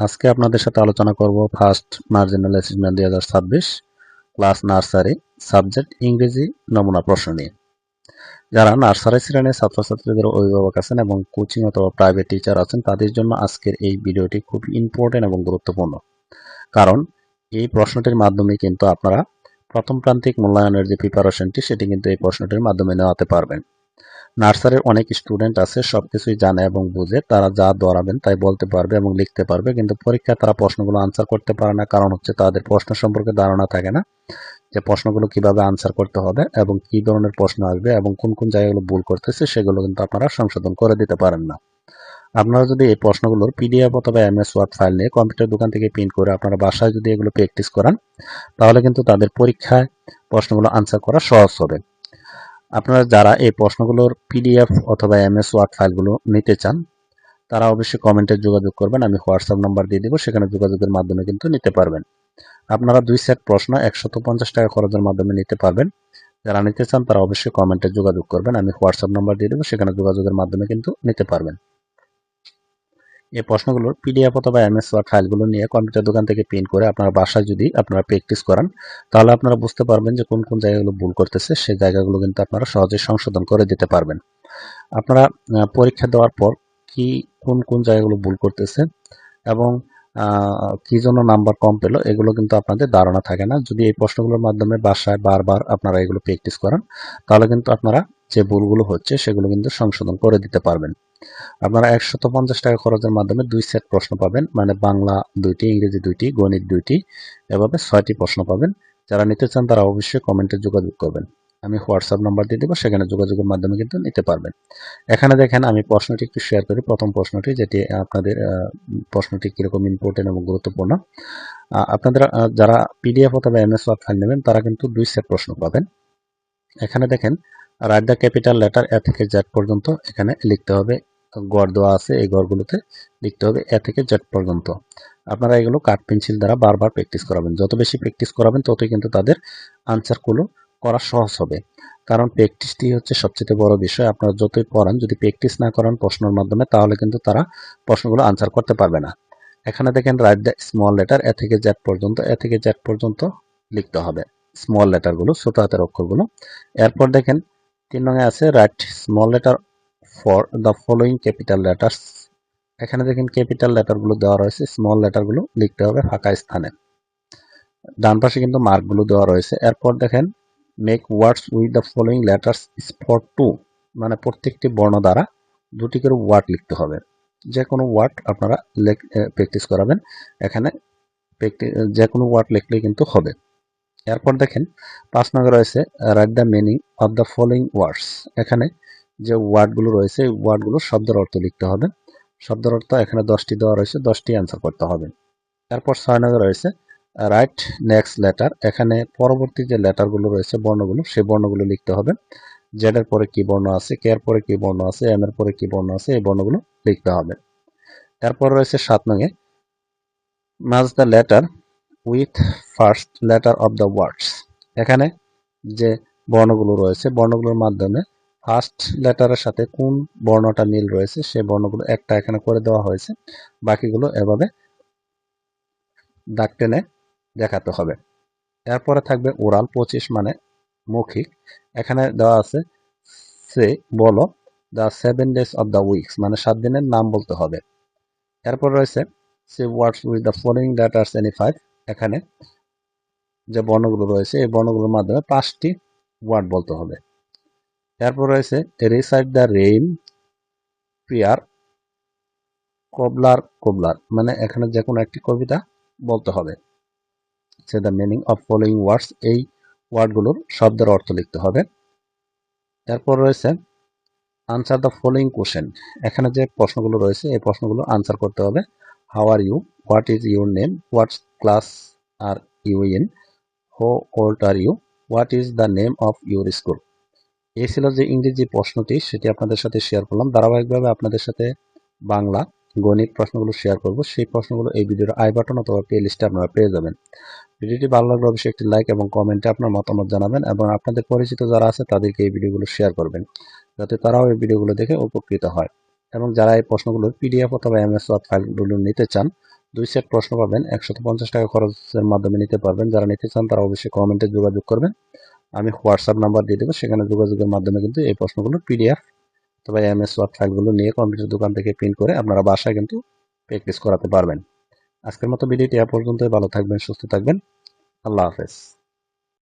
আজকে আপনাদের সাথে আলোচনা করব ফার্স্ট মার্জিনাল অ্যাসেসমেন্ট দুই হাজার ছাব্বিশ ক্লাস নার্সারি সাবজেক্ট ইংরেজি নমুনা প্রশ্ন নিয়ে। যারা নার্সারি শ্রেণির ছাত্রছাত্রীদের অভিভাবক আছেন এবং কোচিং অথবা প্রাইভেট টিচার আছেন, তাদের জন্য আজকের এই ভিডিওটি খুব ইম্পর্টেন্ট এবং গুরুত্বপূর্ণ। কারণ এই প্রশ্নটির মাধ্যমে কিন্তু আপনারা প্রথম প্রান্তিক মূল্যায়নের যে প্রিপারেশনটি সেটি কিন্তু এই প্রশ্নটির মাধ্যমে নেওয়াতে পারবেন। নার্সারির অনেক স্টুডেন্ট আছে, সবকিছুই জানে এবং বুঝে। তারা যা দৌড়াবেন তাই বলতে পারবে এবং লিখতে পারবে, কিন্তু পরীক্ষায় তারা প্রশ্নগুলো আনসার করতে পারে না, কারণ হচ্ছে তাদের প্রশ্ন সম্পর্কে ধারণা থাকে না যে প্রশ্নগুলো কীভাবে আনসার করতে হবে এবং কি ধরনের প্রশ্ন আসবে এবং কোন কোন জায়গাগুলো ভুল করতেছে, সেগুলো কিন্তু আপনারা সংশোধন করে দিতে পারেন না। আপনারা যদি এই প্রশ্নগুলোর পিডিএফ অথবা এমএস ওয়ার্ড ফাইল নিয়ে কম্পিউটার দোকান থেকে প্রিন্ট করে আপনারা বাসায় যদি এগুলো প্র্যাকটিস করান, তাহলে কিন্তু তাদের পরীক্ষায় প্রশ্নগুলো আনসার করা সহজ হবে। আপনারা যারা এই প্রশ্নগুলোর পিডিএফ অথবা এমএস ওয়ার্ড ফাইলগুলো নিতে চান, তারা অবশ্যই কমেন্টে যোগাযোগ করবেন, আমি হোয়াটসঅ্যাপ নাম্বার দিয়ে দেবো, সেখানে যোগাযোগের মাধ্যমে কিন্তু নিতে পারবেন। আপনারা দুই সেট প্রশ্ন একশত পঞ্চাশ টাকা খরচের মাধ্যমে নিতে পারবেন। যারা নিতে চান তারা অবশ্যই কমেন্টে যোগাযোগ করবেন, আমি হোয়াটসঅ্যাপ নাম্বার দিয়ে দেবো, সেখানে যোগাযোগের মাধ্যমে কিন্তু নিতে পারবেন। এই প্রশ্নগুলোর পিডিএফ অথবা এমএস ওয়ার্ড ফাইলগুলো নিয়ে কম্পিউটার দোকান থেকে প্রিন্ট করে আপনার বাসায় যদি আপনারা প্র্যাকটিস করান, তাহলে আপনারা বুঝতে পারবেন যে কোন কোন জায়গাগুলো ভুল করতেছে, সেই জায়গাগুলো কিন্তু আপনারা সহজে সংশোধন করে দিতে পারবেন। আপনারা পরীক্ষা দেওয়ার পর কি, কোন কোন জায়গাগুলো ভুল করতেছে এবং কি জন্য নাম্বার কম পেল, এগুলো কিন্তু আপনাদের ধারণা থাকে না। যদি এই প্রশ্নগুলোর মাধ্যমে বাসায় বারবার আপনারা এগুলো প্র্যাকটিস করান, তাহলে কিন্তু আপনারা যে ভুলগুলো হচ্ছে, সেগুলো কিন্তু সংশোধন করে দিতে পারবেন। আপনারা একশত পঞ্চাশ টাকা খরচের মাধ্যমে দুই সেট প্রশ্ন পাবেন মানে বাংলা দুইটি, ইংরেজি দুইটি, গণিত দুইটি, এভাবে ছয়টি প্রশ্ন পাবেন। যারা নিতে চান তারা অবশ্যই কমেন্টে যোগাযোগ করবেন। আমি হোয়াটসঅ্যাপ নাম্বার দিয়ে দেবো, সেখানে যোগাযোগের মাধ্যমে কিন্তু নিতে পারবেন। এখানে দেখেন আমি প্রশ্নটি একটু শেয়ার করি, প্রথম প্রশ্নটি, যেটি আপনাদের প্রশ্নটি কীরকম ইম্পর্টেন্ট এবং গুরুত্বপূর্ণ। আপনাদের যারা পিডিএফ অথবা এমএস ওয়ার্ড ফাইল নেবেন, তারা কিন্তু দুই সেট প্রশ্ন পাবেন। এখানে দেখেন write the capital letter A থেকে জেড পর্যন্ত এখানে লিখতে হবে গড় দেওয়া আছে এই গড়গুলোতে লিখতে হবে এ থেকে জেড পর্যন্ত। আপনারা এগুলো কাঠ, পেন্সিল দ্বারা বারবার প্র্যাকটিস করাবেন। যত বেশি প্র্যাকটিস করাবেন, ততই কিন্তু তাদের আনসারগুলো করা সহজ হবে। কারণ প্র্যাকটিসটি হচ্ছে সবচেয়ে বড় বিষয়। আপনারা যতই পড়ান, যদি প্র্যাকটিস না করেন প্রশ্নের মাধ্যমে, তাহলে কিন্তু তারা প্রশ্নগুলো আনসার করতে পারবে না। এখানে দেখেন write the small letter A থেকে জেড পর্যন্ত, এ থেকে জেড পর্যন্ত লিখতে হবে স্মল লেটারগুলো ছোট হাতের অক্ষরগুলো। এরপর দেখেন, তিন রঙে আছে write small letter for the following capital letters এখানে দেখেন ক্যাপিটাল লেটারগুলো দেওয়া রয়েছে স্মল লেটারগুলো লিখতে হবে ফাঁকা স্থানে। ডান পাশে কিন্তু মার্কগুলো দেওয়া রয়েছে। এরপর দেখেন make words with the following letters for two মানে প্রত্যেকটি বর্ণ দ্বারা দুটি করে ওয়ার্ড লিখতে হবে। যে কোনো ওয়ার্ড আপনারা প্র্যাকটিস করাবেন। এখানে যে কোনো ওয়ার্ড লিখলেই কিন্তু হবে। এরপর দেখেন, পাঁচ নম্বর রয়েছে write the meaning of the following words এখানে যে ওয়ার্ডগুলো রয়েছে, এই ওয়ার্ডগুলো শব্দের অর্থ লিখতে হবে। শব্দের অর্থ এখানে দশটি দেওয়া রয়েছে, দশটি অ্যান্সার করতে হবে। তারপর ছয় নম্বর রয়েছে রাইট নেক্সট লেটার এখানে পরবর্তী যে লেটারগুলো রয়েছে, বর্ণগুলো, সেই বর্ণগুলো লিখতে হবে। জেড এর পরে কি বর্ণ আছে কে এর পরে কি বর্ণ আছে এম এর পরে কি বর্ণ আছে, এই বর্ণগুলো লিখতে হবে। তারপর রয়েছে সাত নঙে match the letter with first letter of the words এখানে যে বর্ণগুলো রয়েছে, বর্ণগুলোর মাধ্যমে ফার্স্ট লেটারের সাথে কোন বর্ণটা মিল রয়েছে সেই বর্ণগুলো একটা এখানে করে দেওয়া হয়েছে। বাকিগুলো এভাবে দাগ টেনে দেখাতে হবে। এরপরে থাকবে ওরাল পঁচিশ মানে মৌখিক। এখানে দেওয়া আছে, সে বলো the seven days of the weeks মানে সাত দিনের নাম বলতে হবে। এরপর রয়েছে say words with the following letters any five এখানে যে বর্ণগুলো রয়েছে, এই বর্ণগুলোর মাধ্যমে পাঁচটি ওয়ার্ড বলতে হবে। এরপর রয়েছে রিসাইড দ্য রেইন প্রিয়ার কবলার কবলার মানে এখানে যে কোনো একটি কবিতা বলতে হবে। Say the meaning of following words, এই ওয়ার্ডগুলোর শব্দের অর্থ লিখতে হবে। এরপর রয়েছে আনসার দ্য ফলোয়িং কোশ্চেন। এখানে যে প্রশ্নগুলো রয়েছে, এই প্রশ্নগুলো আনসার করতে হবে। How are you? What is your name? What's class are you in? How old are you? What is the name of your school? এই ছিল যে ইংরেজি প্রশ্নটি, সেটি আপনাদের সাথে শেয়ার করলাম। ধারাবাহিকভাবে আপনাদের সাথে বাংলা গণিত প্রশ্নগুলো শেয়ার করব। সেই প্রশ্নগুলো এই ভিডিওর আই বাটন অথবা প্লে লিস্টে আপনারা পেয়ে যাবেন। ভিডিওটি ভালো লাগলে অবশ্যই একটি লাইক এবং কমেন্টে আপনার মতামত জানাবেন এবং আপনাদের পরিচিত যারা আছে, তাদেরকে এই ভিডিওগুলো শেয়ার করবেন, যাতে তারাও এই ভিডিওগুলো দেখে উপকৃত হয়। এবং যারা এই প্রশ্নগুলোর পিডিএফ অথবা এমএস ওয়ার্ড ফাইলগুলো নিতে চান, দুই সেট প্রশ্ন পাবেন। একশত পঞ্চাশ টাকা খরচের মাধ্যমে নিতে পারবেন। যারা নিতে চান, তারা অবশ্যই কমেন্টে যোগাযোগ করবেন। আমি হোয়াটসঅ্যাপ নাম্বার দিয়ে দেবো, সেখানে যোগাযোগের মাধ্যমে কিন্তু এই প্রশ্নগুলো পিডিএফ অথবা এম এস ওয়ার্ড ফাইলগুলো নিয়ে কম্পিউটার দোকান থেকে প্রিন্ট করে আপনারা বাসায় কিন্তু প্র্যাকটিস করাতে পারবেন। আজকের মতো ভিডিওটি এ পর্যন্তই, ভালো থাকবেন, সুস্থ থাকবেন। আল্লাহ হাফেজ।